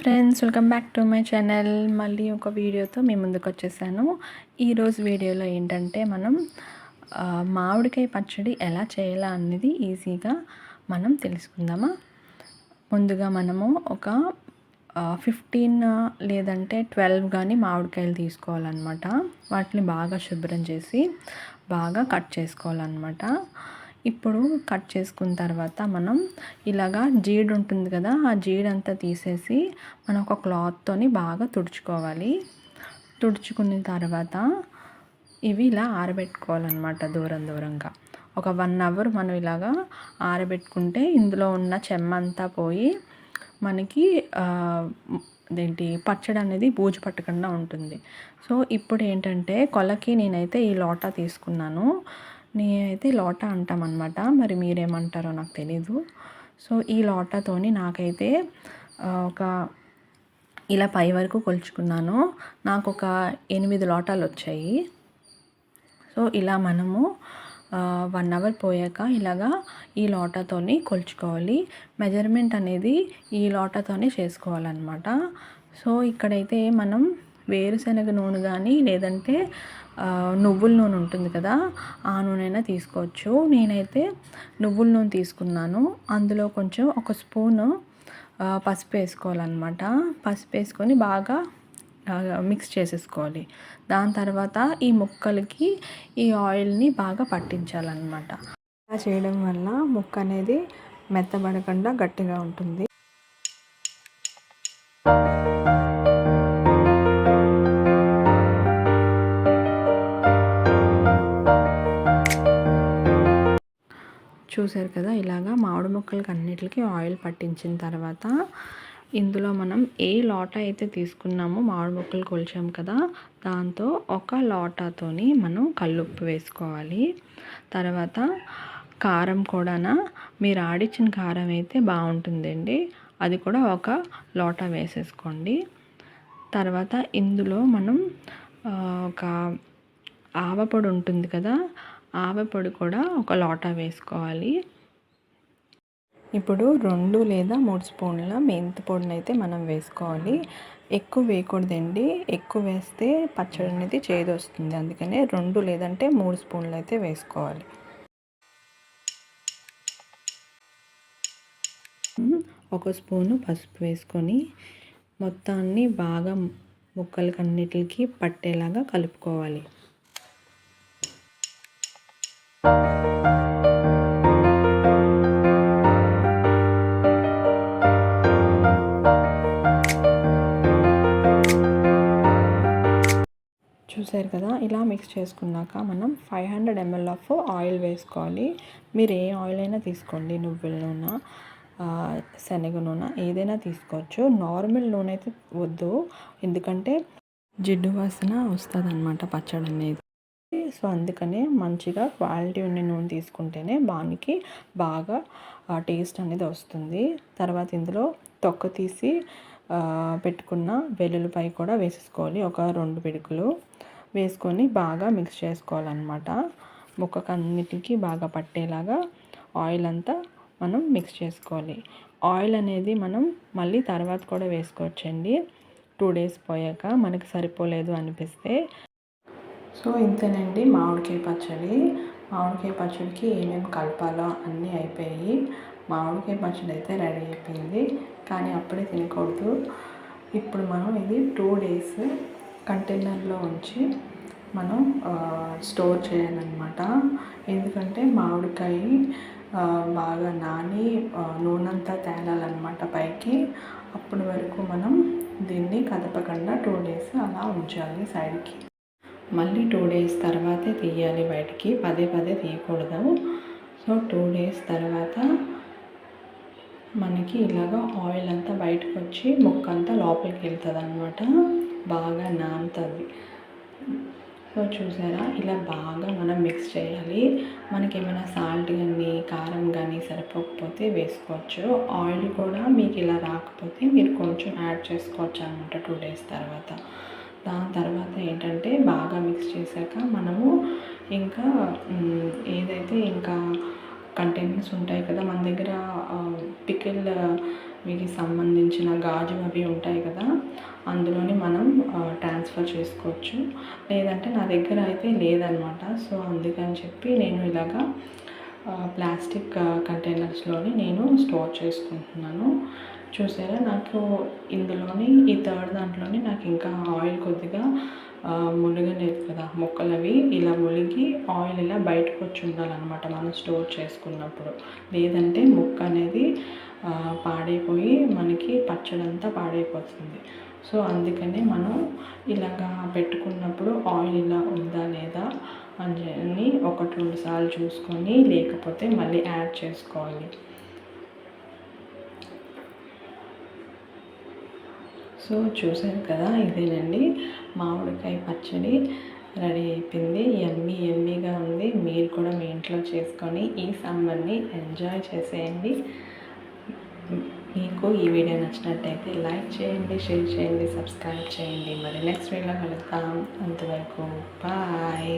Friends welcome back to my channel. మళ్ళీ ఒక వీడియోతో మీ ముందుకు వచ్చేసాను. ఈరోజు వీడియోలో ఏంటంటే మనం మామిడికాయ పచ్చడి ఎలా చేయాలా అనేది ఈజీగా మనం తెలుసుకుందామా? ముందుగా మనము ఒక ఫిఫ్టీన్ లేదంటే ట్వెల్వ్ కానీ మామిడికాయలు తీసుకోవాలన్నమాట. వాటిని బాగా శుభ్రం చేసి బాగా కట్ చేసుకోవాలన్నమాట. ఇప్పుడు కట్ చేసుకున్న తర్వాత మనం ఇలాగా జీడి ఉంటుంది కదా ఆ జీడి అంతా తీసేసి మనం ఒక క్లాత్తోని బాగా తుడుచుకోవాలి. తుడుచుకున్న తర్వాత ఇవి ఇలా ఆరబెట్టుకోవాలన్నమాట దూరం దూరంగా. ఒక వన్ అవర్ మనం ఇలాగా ఆరబెట్టుకుంటే ఇందులో ఉన్న చెమ్మంతా పోయి మనకి అదేంటి పచ్చడి అనేది బూజు పట్టకుండా ఉంటుంది. సో ఇప్పుడు ఏంటంటే కొలకి నేనైతే ఈ లోటా తీసుకున్నాను. నేనైతే లోటా అంటామన్నమాట. మరి మీరేమంటారో నాకు తెలీదు. సో ఈ లోటాతోని నాకైతే ఒక ఇలా పై వరకు కొలుచుకున్నాను. నాకు ఒక ఎనిమిది లోటాలు వచ్చాయి సో ఇలా మనము వన్ అవర్ పోయాక ఇలాగా ఈ లోటాతోని కొలుచుకోవాలి. మెజర్మెంట్ అనేది ఈ లోటాతోనే చేసుకోవాలన్నమాట. సో ఇక్కడైతే మనం వేరుశనగ నూనె కానీ లేదంటే నువ్వుల నూనె ఉంటుంది కదా ఆ నూనె అయినా తీసుకోవచ్చు. నేనైతే నువ్వుల నూనె తీసుకున్నాను. అందులో కొంచెం ఒక స్పూను పసుపు వేసుకోవాలన్నమాట. పసుపు వేసుకొని బాగా మిక్స్ చేసేసుకోవాలి. దాని తర్వాత ఈ ముక్కలకి ఈ ఆయిల్ని బాగా పట్టించాలన్నమాట. అలా చేయడం వల్ల ముక్క అనేది మెత్తబడకుండా గట్టిగా ఉంటుంది. చూసారు కదా ఇలాగా మామిడి ముక్కలకి అన్నిటికీ ఆయిల్ పట్టించిన తర్వాత ఇందులో మనం ఏ లోటా అయితే తీసుకున్నామో మామిడి ముక్కలు కొలిచాం కదా దాంతో ఒక లోటాతోని మనం కల్లుప్పు వేసుకోవాలి. తర్వాత కారం కూడానా మీరు ఆడిచ్చిన కారం అయితే బాగుంటుందండి. అది కూడా ఒక లోటా వేసేసుకోండి. తర్వాత ఇందులో మనం ఒక ఆవపొడి ఉంటుంది కదా ఆవపొడి కూడా ఒక లోటా వేసుకోవాలి. ఇప్పుడు రెండు లేదా మూడు స్పూన్ల మెంతి పొడిని అయితే మనం వేసుకోవాలి. ఎక్కువ వేయకూడదండి. ఎక్కువ వేస్తే పచ్చడి అనేది చేదు వస్తుంది. అందుకనే రెండు లేదంటే మూడు స్పూన్లు అయితే వేసుకోవాలి. ఒక స్పూను పసుపు వేసుకొని మొత్తాన్ని బాగా ముక్కలకన్నిటికి పట్టేలాగా కలుపుకోవాలి. చూసారు కదా ఇలా మిక్స్ చేసుకున్నాక మనం five hundred ML of oil వేసుకోవాలి. మీరు ఏ ఆయిల్ అయినా తీసుకోండి నువ్వుల నూనె శనగ నూనె ఏదైనా తీసుకోవచ్చు. నార్మల్ నూనె అయితే వద్దు. ఎందుకంటే జిడ్డు వాసన వస్తుంది అనమాట పచ్చడి అనేది సో అందుకనే మంచిగా క్వాలిటీ ఉన్న నూనె తీసుకుంటేనే బానికి బాగా టేస్ట్ అనేది వస్తుంది. తర్వాత ఇందులో తొక్క తీసి పెట్టుకున్న వెల్లుల్లిపాయ కూడా వేసేసుకోవాలి. ఒక రెండు పిడుకులు వేసుకొని బాగా మిక్స్ చేసుకోవాలన్నమాట. ముక్కకు అన్నిటికీ బాగా పట్టేలాగా ఆయిల్ అంతా మనం మిక్స్ చేసుకోవాలి. ఆయిల్ అనేది మనం మళ్ళీ తర్వాత కూడా వేసుకోవచ్చండి. టూ డేస్ పోయాక మనకి సరిపోలేదు అనిపిస్తే సో ఇంతేనండి మామిడికాయ పచ్చడి. మామిడికాయ పచ్చడికి ఏమేమి కలపాలో అన్నీ అయిపోయాయి. మామిడికాయ పచ్చడి అయితే రెడీ అయిపోయింది. కానీ అప్పుడే తినకూడదు. ఇప్పుడు మనం ఇది టూ డేస్ కంటైనర్లో ఉంచి మనం స్టోర్ చేయాలన్నమాట. ఎందుకంటే మామిడికాయ బాగా నాని ఆ, నూనెంతా తేలాలన్నమాట పైకి. అప్పటి వరకు మనం దీన్ని కదపకుండా టూ డేస్ అలా ఉంచాలి సైడ్కి. మళ్ళీ టూ డేస్ తర్వాతే తీయాలి బయటికి. పదే పదే తీయకూడదు. సో టూ డేస్ తర్వాత మనకి ఇలాగ ఆయిల్ అంతా బయటకు వచ్చి ముక్క అంతా లోపలికి వెళ్తుంది అనమాట బాగా నానుతుంది. సో చూసారా? ఇలా బాగా మనం మిక్స్ చేయాలి. మనకి ఏమైనా సాల్ట్ కానీ కారం కానీ సరిపోకపోతే వేసుకోవచ్చు. ఆయిల్ కూడా మీకు ఇలా రాకపోతే మీరు కొంచెం యాడ్ చేసుకోవచ్చు అనమాట టూ డేస్ తర్వాత. దాని తర్వాత ఏంటంటే మిక్స్ చేశాక మనము ఇంకా ఏదైతే ఇంకా కంటైనర్స్ ఉంటాయి కదా మన దగ్గర పికిల్ వీటికి సంబంధించిన గాజు అవి ఉంటాయి కదా అందులోని మనం ట్రాన్స్ఫర్ చేసుకోవచ్చు. లేదంటే నా దగ్గర అయితే లేదనమాట. సో అందుకని చెప్పి నేను ఇలాగా ప్లాస్టిక్ కంటైనర్స్లోని నేను స్టోర్ చేసుకుంటున్నాను. చూసారా? నాకు ఇందులోని ఈ థర్డ్ దాంట్లోని నాకు ఇంకా ఆయిల్ కొద్దిగా మునగలేదు కదా. మొక్కలు అవి ఇలా మునిగి ఆయిల్ ఇలా బయటకు వచ్చి ఉండాలన్నమాట. మనం స్టోర్ చేసుకున్నప్పుడు. లేదంటే ముక్క అనేది పాడైపోయి మనకి పచ్చడంతా పాడైపోతుంది. సో అందుకనే మనం ఇలాగా పెట్టుకున్నప్పుడు ఆయిల్ ఇలా ఉందా లేదా అని ఒకటి రెండు సార్లు చూసుకొని లేకపోతే మళ్ళీ యాడ్ చేసుకోవాలి. సో చూసారు కదా ఇదేనండి. మామిడికాయ పచ్చడి రెడీ అయిపోయింది. ఎమ్మీ ఎమ్మీగా ఉంది. మీరు కూడా మీ ఇంట్లో చేసుకొని ఈ సమ్మర్ని ఎంజాయ్ చేసేయండి. మీకు ఈ వీడియో నచ్చినట్టయితే లైక్ చేయండి షేర్ చేయండి సబ్స్క్రైబ్ చేయండి. మరి నెక్స్ట్ వీడియో కలుద్దాం. అంతవరకు బాయ్.